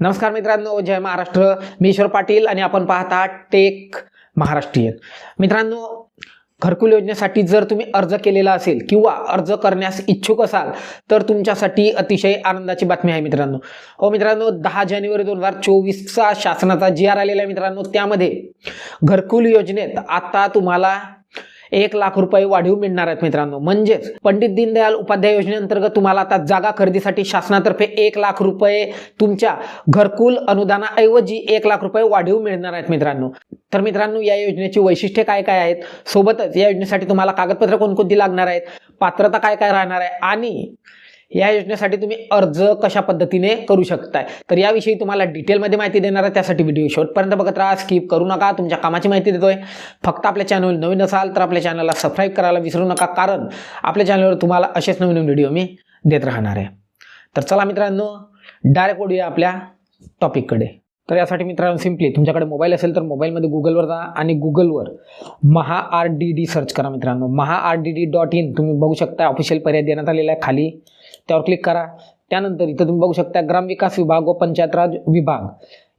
नमस्कार मित्रांनो जय महाराष्ट्र. मी ईश्वर पाटील आणि आपण पाहता टेक महाराष्ट्रीयन. मित्रांनो घरकुल योजनेसाठी जर तुम्ही अर्ज केलेला असेल किंवा अर्ज करण्यास इच्छुक असाल तर तुमच्यासाठी अतिशय आनंदाची बातमी आहे मित्रांनो. हो मित्रांनो दहा जानेवारी दोन हजार चोवीसचा शासनाचा जी आर आलेला आहे मित्रांनो त्यामध्ये घरकुल योजनेत आता तुम्हाला एक लाख रुपये वाढीव मिळणार आहेत मित्रांनो. म्हणजेच पंडित दीनदयाल उपाध्याय योजनेअंतर्गत तुम्हाला आता जागा खरेदीसाठी शासनातर्फे एक लाख रुपये तुमच्या घरकुल अनुदानाऐवजी एक लाख रुपये वाढीव मिळणार आहेत मित्रांनो. तर मित्रांनो या योजनेची वैशिष्ट्ये काय काय आहेत? सोबतच या योजनेसाठी तुम्हाला कागदपत्र कोणकोणती लागणार आहेत? पात्रता काय काय राहणार आहे? आणि या योजनेसाठी तुम्ही अर्ज कशा पद्धतीने करू शकताय? तर याविषयी तुम्हाला डिटेलमध्ये माहिती देणार आहे. त्यासाठी व्हिडिओ शेवटपर्यंत बघत राहा. स्किप करू नका. तुमच्या कामाची माहिती देतोय. फक्त आपल्या चॅनल नवीन असाल तर आपल्या चॅनलला सबस्क्राईब करायला विसरू नका. कारण आपल्या चॅनलवर तुम्हाला असेच नवीन नवीन व्हिडिओ मी देत राहणार आहे. तर चला मित्रांनो डायरेक्ट ओढूया आपल्या टॉपिककडे तर यासाठी मित्रांनो सिम्पली तुमच्याकडे मोबाईल असेल तर मोबाईलमध्ये गुगलवर जा आणि गुगलवर Maha R D D search करा मित्रांनो. Maha R D D dot in तुम्ही बघू शकता ऑफिशियल पर्याय देण्यात आलेला आहे खाली. त्यावर क्लिक करा. त्यानंतर इथं तुम्ही बघू शकता ग्रामविकास विभाग व पंचायत राज विभाग.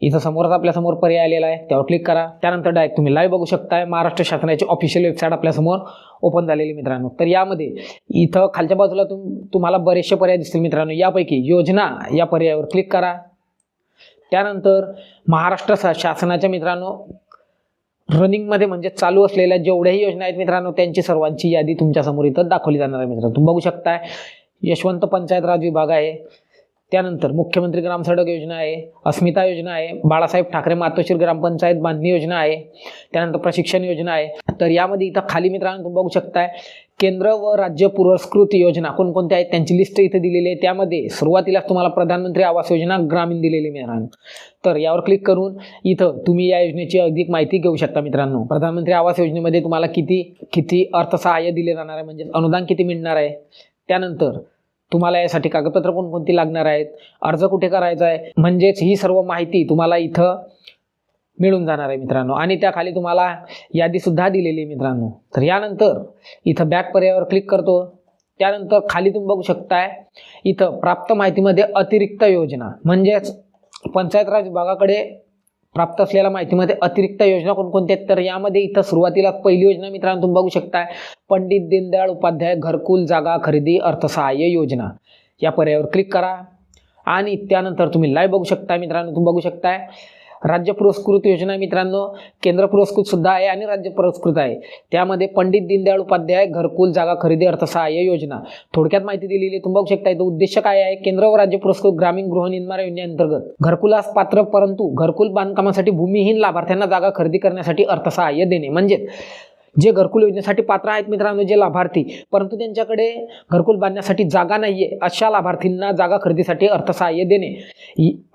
इथं समोरच आपल्यासमोर पर्याय आलेला आहे त्यावर क्लिक करा. त्यानंतर डायरेक्ट तुम्ही लाईव्ह बघू शकताय महाराष्ट्र शासनाची ऑफिशियल वेबसाईट आपल्यासमोर ओपन झालेली मित्रांनो. तर यामध्ये इथं खालच्या बाजूला तुम तुम्हाला बरेचसे पर्याय दिसतील मित्रांनो. यापैकी योजना या पर्यायावर क्लिक करा. त्यानंतर महाराष्ट्र शासनाच्या मित्रांनो रनिंगमध्ये म्हणजे चालू असलेल्या जेवढ्याही योजना आहेत मित्रांनो त्यांची सर्वांची यादी तुमच्यासमोर इथं दाखवली जाणार आहे मित्रांनो. तुम्ही बघू शकताय यशवंत पंचायत राज विभाग आहे. त्यानंतर मुख्यमंत्री ग्राम सडक योजना आहे अस्मिता योजना आहे बाळासाहेब ठाकरे मातोश्री ग्रामपंचायत बांधणी योजना आहे त्यानंतर प्रशिक्षण योजना आहे. तर यामध्ये इथं खाली मित्रांनो तुम्ही बघू शकताय केंद्र व राज्य पुरस्कृत योजना कोणकोणत्या आहेत त्यांची लिस्ट इथे दिलेली आहे. त्यामध्ये सुरुवातीला तुम्हाला प्रधानमंत्री आवास योजना ग्रामीण दिलेली मित्रांनो. तर यावर क्लिक करून इथं तुम्ही या योजनेची अधिक माहिती घेऊ शकता मित्रांनो. प्रधानमंत्री आवास योजनेमध्ये तुम्हाला किती किती अर्थसहाय्य दिले जाणार आहे म्हणजे अनुदान किती मिळणार आहे? त्यानंतर तुम्हाला यासाठी कागदपत्र कोणकोणती लागणार आहेत? अर्ज कुठे करायचा आहे? म्हणजेच ही सर्व माहिती तुम्हाला इथं मिळून जाणार आहे मित्रांनो. आणि त्याखाली तुम्हाला यादीसुद्धा दिलेली आहे मित्रांनो. तर यानंतर इथं बॅक पर्यायावर क्लिक करतो. त्यानंतर खाली तुम्ही बघू शकताय इथं प्राप्त माहितीमध्ये अतिरिक्त योजना. म्हणजेच पंचायत राज विभागाकडे प्राप्त असलेल्या माहितीमध्ये अतिरिक्त योजना कोणकोणत्या आहेत? तर यामध्ये इथं सुरुवातीला पहिली योजना मित्रांनो तुम्ही बघू शकताय. पंडित दीनदयाळ उपाध्याय घरकुल जागा खरेदी अर्थसहाय्य योजना. या पर्यायावर क्लिक करा. आणि त्यानंतर तुम्ही लाईव्ह बघू शकता मित्रांनो तुम्ही बघू शकताय. राज्य पुरस्कृत योजना मित्रांनो. केंद्र पुरस्कृत सुद्धा आहे आणि राज्य पुरस्कृत आहे. त्यामध्ये पंडित दीनदयाळ उपाध्याय घरकुल जागा खरेदी अर्थसहाय्य योजना. थोडक्यात माहिती दिलेली आहे तुम्ही बघू शकता इथं उद्देश काय आहे? केंद्र व राज्य पुरस्कृत ग्रामीण गृहनिर्माण योजनेअंतर्गत घरकुलास पात्र परंतु घरकुल बांधकामासाठी भूमिहीन लाभार्थ्यांना जागा खरेदी करण्यासाठी अर्थसहाय्य देणे. म्हणजेच जे घरकुल योजनेसाठी पात्र आहेत मित्रांनो जे लाभार्थी परंतु त्यांच्याकडे घरकुल बांधण्यासाठी जागा नाही आहे अशा लाभार्थींना जागा खरेदीसाठी अर्थसहाय्य देणे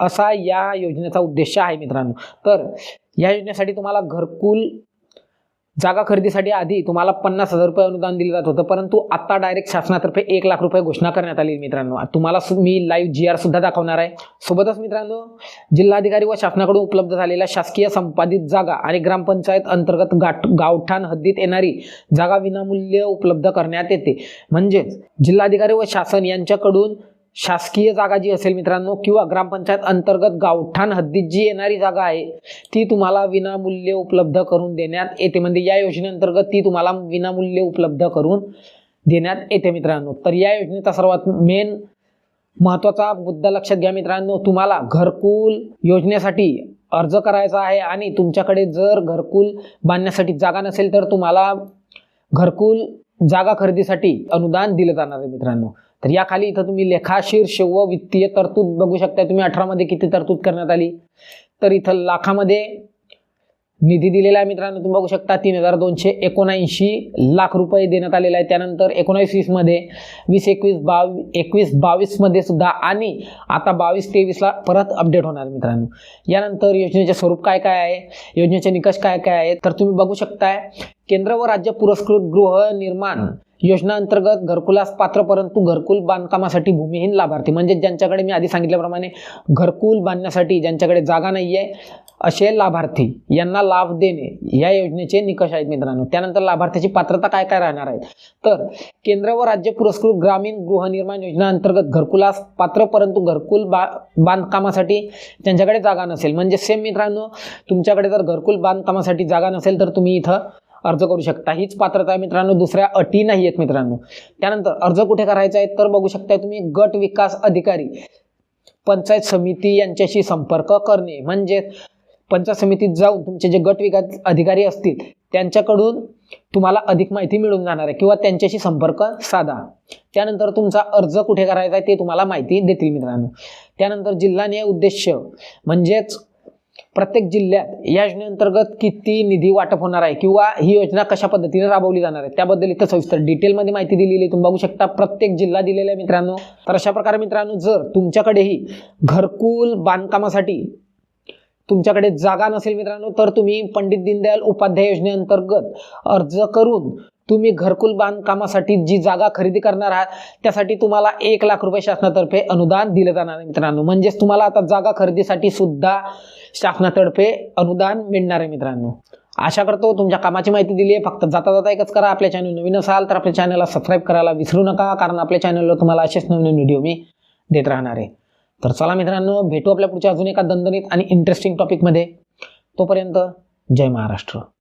असा या योजनेचा उद्देश आहे मित्रांनो. तर या योजनेसाठी तुम्हाला घरकुल जागा खरेदीसाठी आधी तुम्हाला पन्नास हजार रुपये अनुदान दिलं जात होतं परंतु आता डायरेक्ट शासनातर्फे एक लाख रुपये घोषणा करण्यात आली मित्रांनो. तुम्हाला मी लाईव्ह जी आर सुद्धा दाखवणार आहे. सोबतच मित्रांनो जिल्हाधिकारी व शासनाकडून उपलब्ध झालेल्या शासकीय संपादित जागा आणि ग्रामपंचायत अंतर्गत गाठ गावठाण हद्दीत येणारी जागा विनामूल्य उपलब्ध करण्यात येते. म्हणजेच जिल्हाधिकारी व शासन यांच्याकडून शासकीय जागा जी असेल मित्रांनो किंवा ग्रामपंचायत अंतर्गत गावठाण हद्दीत जी येणारी जागा आहे ती तुम्हाला विनामूल्य उपलब्ध करून देण्यात येते. म्हणजे या योजनेअंतर्गत ती तुम्हाला विनामूल्य उपलब्ध करून देण्यात येते मित्रांनो. तर या योजनेचा सर्वात मेन महत्त्वाचा मुद्दा लक्षात घ्या मित्रांनो. तुम्हाला घरकुल योजनेसाठी अर्ज करायचा आहे आणि तुमच्याकडे जर घरकुल बांधण्यासाठी जागा नसेल तर तुम्हाला घरकुल जागा खरेदीसाठी अनुदान दिलं जाणार आहे मित्रांनो. तर या खाली इथं तुम्ही लेखाशीर्ष व वित्तीय तरतूद बघू शकता तुम्ही अठरामध्ये किती तरतूद करण्यात आली? तर इथं लाखामध्ये निधी दिलेला आहे मित्रांनो. तुम्ही बघू शकता तीन हजार दोनशे एकोणऐंशी लाख रुपये देण्यात आलेला आहे त्यानंतर एकोणावीस वीसमध्ये वीस एकवीस बावी एकवीस बावीसमध्ये सुद्धा आणि आता बावीस तेवीसला परत अपडेट होणार मित्रांनो. यानंतर योजनेचे स्वरूप काय काय आहे? योजनेचे निकष काय काय आहेत? तर तुम्ही बघू शकताय केंद्र व राज्य पुरस्कृत गृहनिर्माण योजना अंतर्गत घरकुलास पात्र परंतु घरकुल बांधकामासाठी भूमिहीन लाभार्थी. म्हणजे ज्यांच्याकडे मी आधी सांगितल्याप्रमाणे घरकुल बांधण्यासाठी ज्यांच्याकडे जागा नाही आहे असे लाभार्थी यांना लाभ देणे या योजनेचे निकष आहेत मित्रांनो. त्यानंतर लाभार्थ्याची पात्रता काय काय राहणार आहेत? तर केंद्र व राज्य पुरस्कृत ग्रामीण गृहनिर्माण योजना अंतर्गत घरकुलास पात्र परंतु घरकुल बा बांधकामासाठी त्यांच्याकडे जागा नसेल. म्हणजे सेम मित्रांनो तुमच्याकडे जर घरकुल बांधकामासाठी जागा नसेल तर तुम्ही इथं अर्ज करू शकता. हीच पात्रता आहे मित्रांनो. दुसऱ्या अटी नाही आहेत मित्रांनो. त्यानंतर अर्ज कुठे करायचा आहे? तर बघू शकता तुम्ही गट विकास अधिकारी पंचायत समिती यांच्याशी संपर्क करणे. म्हणजे पंचायत समितीत जाऊन तुमचे जे गट विकास अधिकारी असतील त्यांच्याकडून तुम्हाला अधिक माहिती मिळून जाणार आहे किंवा त्यांच्याशी संपर्क साधा. त्यानंतर तुमचा अर्ज कुठे करायचा आहे ते तुम्हाला माहिती देतील मित्रांनो. त्यानंतर जिल्हानिय उद्देश म्हणजेच प्रत्येक जिल्ह्यात या योजनेअंतर्गत किती निधी वाटप होणार आहे किंवा ही योजना कशा पद्धतीने राबवली जाणार आहे त्याबद्दल इथं सविस्तर डिटेलमध्ये माहिती दिलेली आहे. तुम्ही बघू शकता प्रत्येक जिल्हा दिलेला आहे मित्रांनो. तर अशा प्रकारे मित्रांनो जर तुमच्याकडेही घरकुल बांधकामासाठी तुमच्याकडे जागा नसेल मित्रांनो तर तुम्ही पंडित दीनदयाल उपाध्याय योजनेअंतर्गत अर्ज करून तुम्ही घरकुल बांधकामासाठी जी जागा खरेदी करणार आहात त्यासाठी तुम्हाला एक लाख रुपये शासनातर्फे अनुदान दिलं जाणार आहे मित्रांनो. म्हणजेच तुम्हाला आता जागा खरेदीसाठी सुद्धा शासनातर्फे अनुदान मिळणार आहे मित्रांनो. आशा करतो तुमच्या कामाची माहिती दिली आहे. फक्त जाता जाता एकच करा. आपल्या चॅनल नवीन असाल तर आपल्या चॅनलला सबस्क्राईब करायला विसरू नका कारण आपल्या चॅनलवर तुम्हाला असेच नवीन व्हिडिओ मी देत राहणार आहे. तर चला मित्रांनो भेटू आपल्या पुढच्या अजून एका दणदणीत आणि इंटरेस्टिंग टॉपिकमध्ये तोपर्यंत जय महाराष्ट्र.